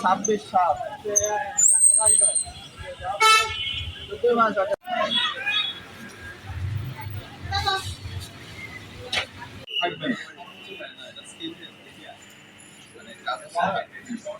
ছাব্বিশ সাত দুই মাস আগে। এখানে দিছে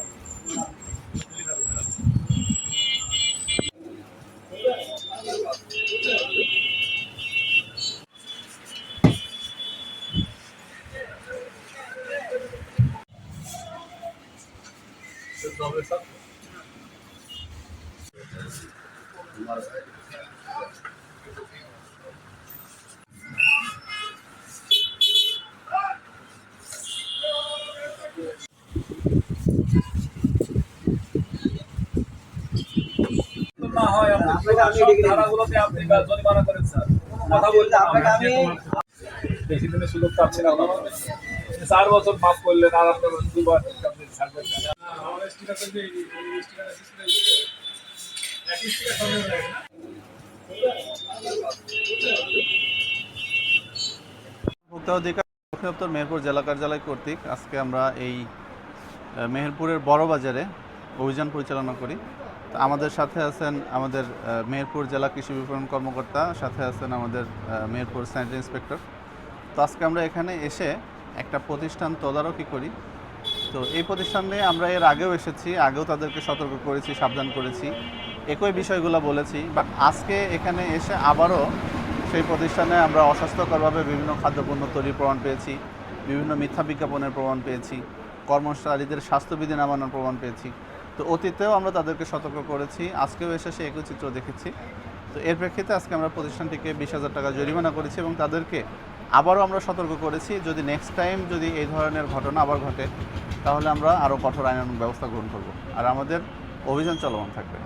না হয় আপনি ধারাগুলোতে আপনি কথা বলতে আমি বেশি দিনের সুযোগ চার বছর মাফ করলেন, আর দুবার ভোক্তা অধিকার দপ্তর মেহেরপুর জেলা কার্যালয় কর্তৃক আজকে আমরা এই মেহেরপুরের বড় বাজারে অভিযান পরিচালনা করি। তো আমাদের সাথে আছেন আমাদের মেহেরপুর জেলা কৃষি বিপণন কর্মকর্তা, সাথে আছেন আমাদের মেহেরপুর স্যানিটারি ইন্সপেক্টর। তো আজকে আমরা এখানে এসে একটা প্রতিষ্ঠান তদারকি করি। তো এই প্রতিষ্ঠানে আমরা এর আগেও এসেছি, আগেও তাদেরকে সতর্ক করেছি, সাবধান করেছি, একই বিষয়গুলো বলেছি বাট আজকে এখানে এসে আবারও সেই প্রতিষ্ঠানে আমরা অস্বাস্থ্যকরভাবে বিভিন্ন খাদ্যপণ্য তৈরির প্রমাণ পেয়েছি, বিভিন্ন মিথ্যা বিজ্ঞাপনের প্রমাণ পেয়েছি, কর্মচারীদের স্বাস্থ্যবিধি নামানোর প্রমাণ পেয়েছি। তো অতীতেও আমরা তাদেরকে সতর্ক করেছি, আজকেও এসে সে একই চিত্র দেখেছি। তো এর প্রেক্ষিতে আজকে আমরা প্রতিষ্ঠানটিকে বিশ হাজার টাকা জরিমানা করেছি এবং তাদেরকে আবারও আমরা সতর্ক করেছি, যদি নেক্সট টাইম যদি এই ধরনের ঘটনা আবার ঘটে তাহলে আমরা আরও কঠোর আইন ব্যবস্থা গ্রহণ করব। আর আমাদের অভিযান চলমান থাকবে।